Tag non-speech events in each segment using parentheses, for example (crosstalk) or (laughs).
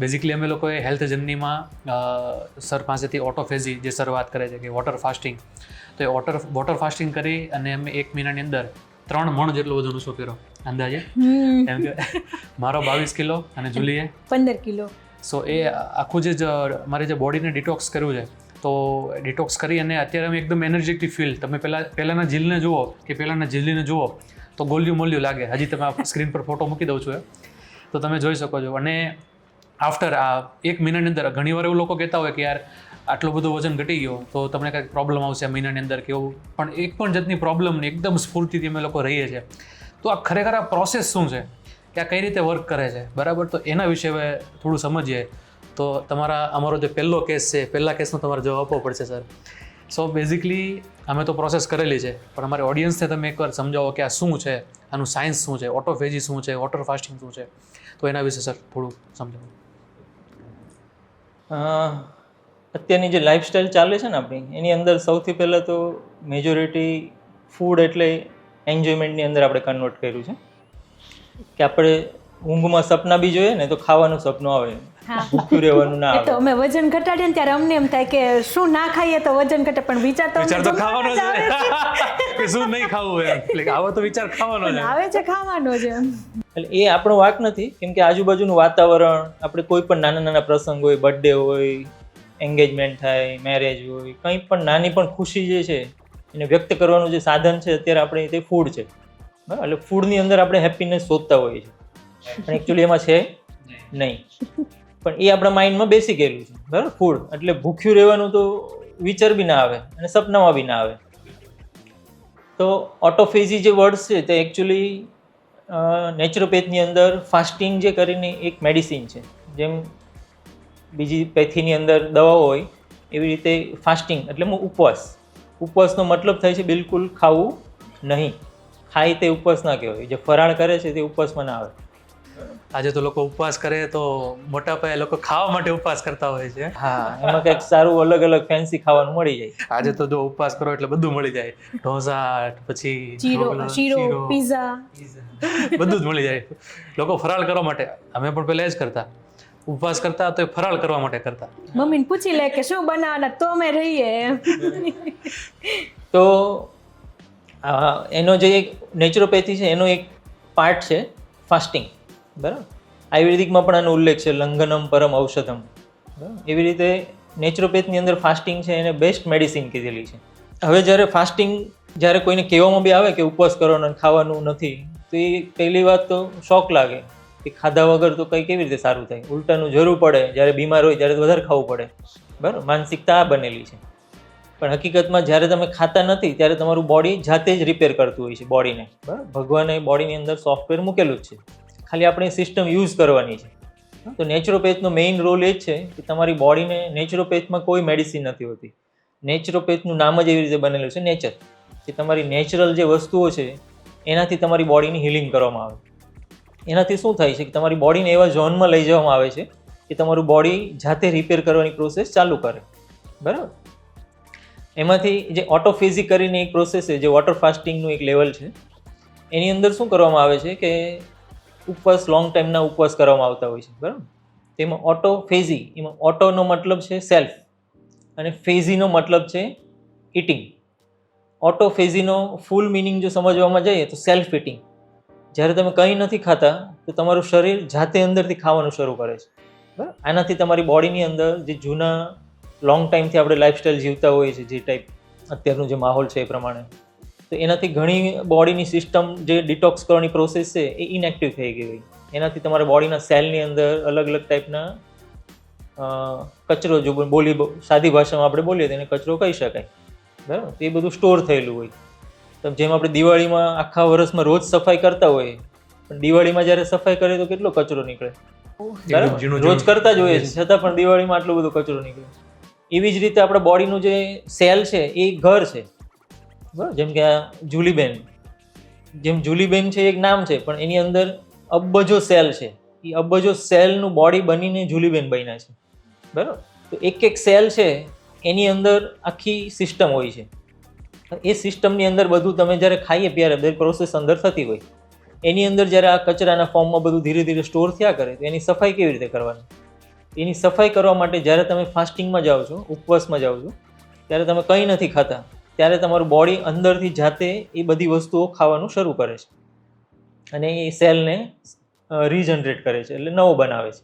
Basically અમે લોકોએ health જર્નીમાં sir પાસેથી ઓટોફેઝી જે સર વાત કરે છે કે વોટર ફાસ્ટિંગ તો એ વોટર વોટર ફાસ્ટિંગ કરી અને અમે એક મહિનાની અંદર ત્રણ મણ જેટલો વજન ઓછો કર્યો અંદાજે. એમ કેમ કે મારો બાવીસ કિલો અને જુલીએ પંદર કિલો. સો એ આખું જે જ- મારે જે બોડીને ડિટોક્સ કર્યું છે તો ડિટોક્સ કરી અને અત્યારે અમે એકદમ એનર્જેટિક ફીલ તમે પહેલાં પહેલાંના જીલને જુઓ કે પહેલાંના જીલને જુઓ તો ગોલ્યું મોલ્યું લાગે. હજી તમે સ્ક્રીન પર ફોટો મૂકી દઉં છું એ તો તમે જોઈ શકો છો. અને આફ્ટર આ એક મહિનાની અંદર ઘણીવાર એવું લોકો કહેતા હોય કે યાર, આટલું બધું વજન ઘટી ગયો, તો તમને કંઈક પ્રોબ્લેમ આવશે આ મહિનાની અંદર કે એવું. પણ એક પણ જાતની પ્રોબ્લેમ નહીં એકદમ સ્ફૂર્તિથી અમે લોકો રહીએ છીએ. તો આ ખરેખર આ પ્રોસેસ શું છે? કે આ કઈ રીતે વર્ક કરે છે? બરાબર? તો એના વિશે હવે થોડું સમજીએ. તો તમારા, અમારો જે પહેલો કેસ છે, પહેલા કેસનો તમારે જવાબ આપવો પડશે સર સો બેઝિકલી અમે તો પ્રોસેસ કરેલી છે, પણ અમારી ઓડિયન્સને તમે એકવાર સમજાવો કે આ શું છે? આનું સાયન્સ શું છે? ઓટોફેજી શું છે? વોટર ફાસ્ટિંગ શું છે? તો એના વિશે સર થોડું સમજાવો. અત્યારની જે લાઈફસ્ટાઈલ ચાલે છે ને આપણી, એની અંદર સૌથી પહેલાં તો મેજોરિટી ફૂડ એટલે એન્જોયમેન્ટની અંદર આપણે કન્વર્ટ કર્યું છે. કે આપણે ઊંઘમાં સપના બી જોઈએ ને તો ખાવાનું સપનું આવે. ભૂખ્યું રહેવાનું ના એ તો આવે. અમે વજન ઘટાડીએ ને ત્યારે અમને એમ થાય કે શું ના ખાઈએ તો વજન ઘટે પણ વિચાર તો વિચાર તો ખાવાનો આવે છે. (laughs) કે શું નહીં ખાવું એમ. એટલે આવો તો વિચાર ખાવાનો છે. આવે છે ખાવાનો છે એટલે એ આપણો વાક નથી કેમ કે આજુબાજુનું વાતાવરણ આપણે કોઈ પણ નાના નાના પ્રસંગ હોય બર્થડે હોય એન્ગેજમેન્ટ થાય મેરેજ હોય કંઈ પણ નાની પણ ખુશી જે છે એને વ્યક્ત કરવાનું જે સાધન છે અત્યારે આપણે તે ફૂડ છે. બરાબર? એટલે ફૂડની અંદર આપણે હેપીનેસ શોધતા હોઈએ છીએ. પણ એકચ્યુઅલી એમાં છે નહીં. પણ એ આપણા માઇન્ડમાં બેસી ગયેલું છે. બરાબર? ફૂડ એટલે ભૂખ્યું રહેવાનું તો વિચાર બી ના આવે અને સપનામાં બી ના આવે. તો ઓટોફેઝી જે વર્ડ્સ છે તે એકચ્યુઅલી નેચરોપેથની અંદર ફાસ્ટિંગ જે કરીને એક મેડિસિન છે. જેમ બીજી પેથીની અંદર દવાઓ હોય, એવી રીતે ફાસ્ટિંગ એટલે હું ઉપવાસ. ઉપવાસનો મતલબ થાય છે બિલકુલ ખાવું નહીં. ખાય તે ઉપવાસ ના કહેવાય. જે ફરાળ કરે છે તે ઉપવાસમાં ના આવે. આજે તો લોકો ઉપવાસ કરે તો મોટા પાયે લોકો ખાવા માટે ઉપવાસ કરતા હોય છે. હા એમાં કંઈક સારું અલગ અલગ ફેન્સી ખાવાનું મળી જાય. આજે તો જો ઉપવાસ કરો એટલે બધું મળી જાય. ઢોસા પછી ચીરો શીરો, પીઝા. બધું જ મળી જાય. લોકો ફરાળ કરવા માટે અમે પણ પહેલા એ જ કરતા. ઉપવાસ કરતા તો ફરાળ કરવા માટે કરતા. મમ્મીને પૂછી લે કે શું બનાવવાના તો અમે રહીએ. તો એનો જે એક નેચરોપેથી છે એનો એક પાર્ટ છે ફાસ્ટિંગ બરાબર. આયુર્વેદિકમાં પણ આનો ઉલ્લેખ છે લંઘનમ પરમ ઔષધમ. બરાબર. એવી રીતે નેચરોપેથની અંદર ફાસ્ટિંગ છે એને બેસ્ટ મેડિસિન કીધેલી છે. હવે જ્યારે ફાસ્ટિંગ જ્યારે કોઈને કહેવામાં બી આવે કે ઉપવાસ કરવાનો અને ખાવાનું નથી તો એ પહેલી વાત તો શોક લાગે કે ખાધા વગર તો કંઈ કેવી રીતે સારું થાય? ઉલટાનું જરૂર પડે જ્યારે બીમાર હોય ત્યારે વધારે ખાવું પડે. બરાબર માનસિકતા આ બનેલી છે. પણ હકીકતમાં જ્યારે તમે ખાતા નથી ત્યારે તમારું બોડી જાતે જ રિપેર કરતું હોય છે બોડીને બરાબર. ભગવાને બોડીની અંદર સોફ્ટવેર મૂકેલું જ છે. ખાલી આપણે સિસ્ટમ યુઝ કરવાની છે. તો નેચરોપેથનો મેઇન રોલ એ જ છે કે તમારી બોડીને નેચરોપેથમાં કોઈ મેડિસિન નથી હોતી. નેચરોપેથનું નામ જ એવી રીતે બનેલું છે નેચર કે તમારી નેચરલ જે વસ્તુઓ છે, એનાથી તમારી બોડીની હિલિંગ કરવામાં આવે. એનાથી શું થાય છે કે તમારી બોડીને એવા ઝોનમાં લઈ જવામાં આવે છે કે તમારું બોડી જાતે રિપેર કરવાની પ્રોસેસ ચાલુ કરે. બરાબર? એમાંથી જે ઓટોફેઝી કરીને એક પ્રોસેસ છે, જે વોટર ફાસ્ટિંગનું એક લેવલ છે, એની અંદર શું કરવામાં આવે છે કે ઉપવાસ લોંગ ટાઈમના ઉપવાસ કરવામાં આવતા હોય છે, બરાબર? તેમાં ઓટોફેઝી એમાં ઓટોનો મતલબ છે સેલ્ફ અને ફેઝીનો મતલબ છે ઇટિંગ ઓટોફેઝીનો ફૂલ મિનિંગ જો સમજવામાં જઈએ તો સેલ્ફ ઇટિંગ જ્યારે તમે કંઈ નથી ખાતા, તો તમારું શરીર જાતે અંદરથી ખાવાનું શરૂ કરે છે. બરાબર? આનાથી તમારી બોડીની અંદર જે જૂના લોંગ ટાઈમથી આપણે લાઈફસ્ટાઈલ જીવતા હોઈએ છીએ, જે ટાઈપ અત્યારનું જે માહોલ છે એ પ્રમાણે. તો એનાથી ઘણી બોડીની સિસ્ટમ જે ડિટોક્સ કરવાની પ્રોસેસ છે એ ઇનએક્ટિવ થઈ ગઈ હોય. એનાથી તમારા બોડીના સેલની અંદર અલગ અલગ ટાઈપના અ, કચરો જો બોલી સાદી ભાષામાં આપણે બોલીએ તો એને કચરો કહી શકાય. બરાબર? તો એ બધું સ્ટોર થયેલું હોય. તો જેમ આપણે દિવાળીમાં આખા વર્ષમાં રોજ સફાઈ કરતા હોઈએ પણ દિવાળીમાં જ્યારે સફાઈ કરીએ તો કેટલો કચરો નીકળે? રોજ કરતા જ હોઈએ છીએ છતાં પણ દિવાળીમાં આટલો બધો કચરો નીકળે. એવી જ રીતે આપણા બોડીનું જે સેલ છે એ ઘર છે. બરાબર? જેમ કે આ જુલીબેન. જેમ જુલીબેન છે એક નામ છે, પણ એની અંદર અબજો સેલ છે. એ અબજો સેલનું બોડી બનીને જુલીબેન બન્યા છે. બરાબર? તો એક એક સેલ છે, એની અંદર આખી સિસ્ટમ હોય છે. એ સિસ્ટમની અંદર બધું તમે જ્યારે ખાઈએ ત્યારે બધી પ્રોસેસ અંદર થતી હોય. એની અંદર જ્યારે આ કચરાના ફોર્મમાં બધું ધીરે ધીરે સ્ટોર થયા કરે, તો એની સફાઈ કેવી રીતે કરવાની? એની સફાઈ કરવા માટે જ્યારે તમે ફાસ્ટિંગમાં જાઓ છો, ઉપવાસમાં જાઓ છો, ત્યારે તમે કંઈ નથી ખાતા. ત્યારે તમારું બોડી અંદરથી જાતે એ બધી વસ્તુઓ ખાવાનું શરૂ કરે છે. અને એ સેલને રીજનરેટ કરે છે એટલે નવો બનાવે છે.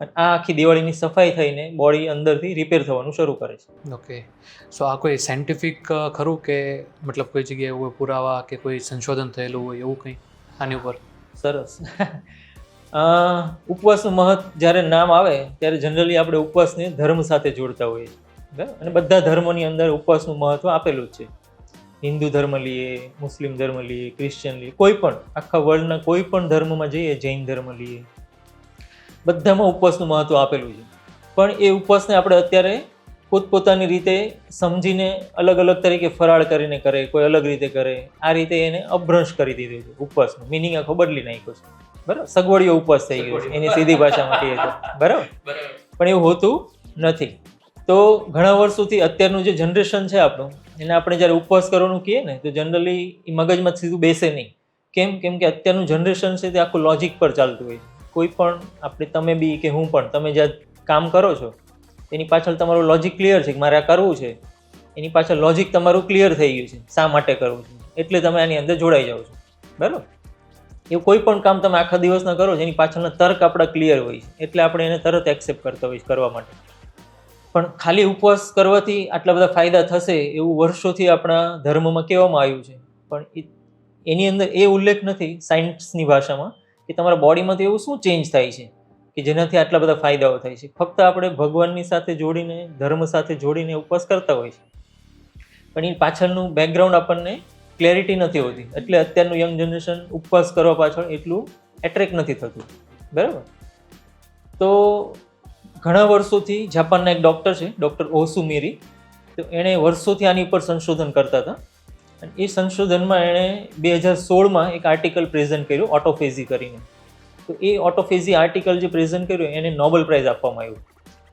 અને આ આખી દિવાળીની સફાઈ થઈને બોડી અંદરથી રિપેર થવાનું શરૂ કરે છે. ઓકે સો આ કોઈ સાયન્ટિફિક ખરું કે મતલબ કોઈ જગ્યાએ એવું પુરાવા કે કોઈ સંશોધન થયેલું હોય એવું કંઈ? આની ઉપર? સરસ. (laughs) ઉપવાસનું મહત્વ જ્યારે નામ આવે ત્યારે જનરલી આપણે ઉપવાસને ધર્મ સાથે જોડતા હોઈએ છીએ. બરાબર? અને બધા ધર્મોની અંદર ઉપવાસનું મહત્વ આપેલું જ છે. હિન્દુ ધર્મ લઈએ મુસ્લિમ ધર્મ લઈએ ક્રિશ્ચિયન લઈએ કોઈ પણ આખા વર્લ્ડના કોઈ પણ ધર્મમાં જઈએ જૈન ધર્મ લઈએ. બધામાં ઉપવાસનું મહત્વ આપેલું છે. પણ એ ઉપવાસને આપણે અત્યારે પોતપોતાની રીતે સમજીને અલગ અલગ તરીકે ફરાળ કરીને કરે કોઈ અલગ રીતે કરે આ રીતે એને અભ્રંશ કરી દીધો છે ઉપવાસનું. મિનિંગ આખો બદલી નાખ્યો છે. બરાબર? સગવડિયો ઉપવાસ થઈ ગયો છે. એની સીધી ભાષામાં કહીએ તો. બરાબર. પણ એવું હોતું નથી. તો ઘણા વર્ષોથી અત્યારનું જે જનરેશન છે આપણું, એને આપણે જ્યારે ઉપવાસ કરવાનું કહીએ ને, તો જનરલી એ મગજમાં સીધું બેસે નહીં. કેમ? કેમ કે અત્યારનું જનરેશન છે તે આખું લોજિક પર ચાલતું હોય કોઈ પણ, આપણે તમે બી કે હું પણ, તમે જ્યાં કામ કરો છો, એની પાછળ તમારું લોજિક ક્લિયર છે કે મારે આ કરવું છે. એની પાછળ લોજિક તમારું ક્લિયર થઈ ગયું છે, શા માટે કરવું છે? એટલે તમે આની અંદર જોડાઈ જાઓ છો. બરાબર? એવું કોઈ પણ કામ તમે આખા દિવસના કરો છો, એની પાછળના તર્ક આપણા ક્લિયર હોય છે. એટલે આપણે એને તરત એક્સેપ્ટ કરતા હોય કરવા માટે. પણ ખાલી ઉપવાસ કરવાથી આટલા બધા ફાયદા થશે એવું વર્ષોથી આપણા ધર્મમાં કહેવામાં આવ્યું છે. પણ એની અંદર એ ઉલ્લેખ નથી સાયન્સની ભાષામાં કે તમારા બોડીમાંથી એવું શું ચેન્જ થાય છે? કે જેનાથી આટલા બધા ફાયદાઓ થાય છે? ફક્ત આપણે ભગવાનની સાથે જોડીને, ધર્મ સાથે જોડીને ઉપવાસ કરતા હોય છે. પણ એ પાછળનું બેકગ્રાઉન્ડ આપણને ક્લેરિટી નથી હોતી. એટલે અત્યારનું યંગ જનરેશન ઉપવાસ કરવા પાછળ એટલું એટ્રેક્ટ નથી થતું. બરાબર? તો ઘણા વર્ષોથી જાપાનના એક ડૉક્ટર છે ડૉક્ટર ઓસુમેરી તો એણે વર્ષોથી આની ઉપર સંશોધન કરતા હતા. અને એ સંશોધનમાં એણે બે હજાર સોળમાં એક આર્ટિકલ પ્રેઝન્ટ કર્યું ઓટોફેઝી કરીને. તો એ ઓટોફેઝી આર્ટિકલ જે પ્રેઝન્ટ કર્યું એને નોબેલ પ્રાઇઝ આપવામાં આવ્યું.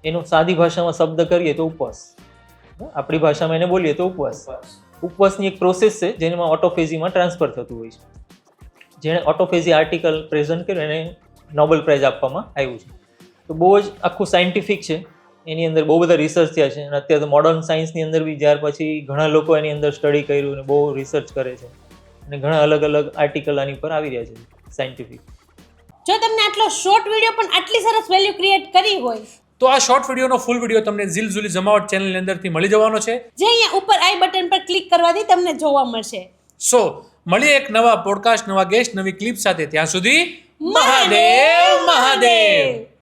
એનો સાદી ભાષામાં શબ્દ કરીએ તો ઉપવાસ. આપણી ભાષામાં એને બોલીએ તો ઉપવાસ. ઉપવાસની એક પ્રોસેસ છે જેમાં ઓટોફેઝીમાં ટ્રાન્સફર થતું હોય છે. જેણે ઓટોફેઝી આર્ટિકલ પ્રેઝન્ટ કર્યું એને નોબેલ પ્રાઇઝ આપવામાં આવ્યું છે. તો બહુ જ આખું સાયન્ટિફિક છે. એની અંદર બહુ બધા રિસર્ચ થયા છે. અને અત્યારે તો મોડર્ન સાયન્સની અંદર બી ત્યાર પછી ઘણા લોકો એની અંદર સ્ટડી કર્યું અને બહુ રિસર્ચ કરે છે. અને ઘણા અલગ અલગ આર્ટિકલ આની પર આવી રહ્યા છે સાયન્ટિફિક જો તમને આટલો શોર્ટ વીડિયો પણ આટલી સરસ વેલ્યુ ક્રિએટ કરી હોય તો આ શોર્ટ વિડીયોનો ફૂલ વીડિયો તમને ઝીલ ઝુલી જમાવટ ચેનલની અંદરથી મળી જવાનો છે. જે અહીંયા ઉપર આઈ બટન પર ક્લિક કરવાથી તમને જોવા મળશે. સો મળીએ એક નવા પોડકાસ્ટ નવા ગેસ્ટ નવી ક્લિપ સાથે. ત્યાં સુધી મહાદેવ. મહાદેવ.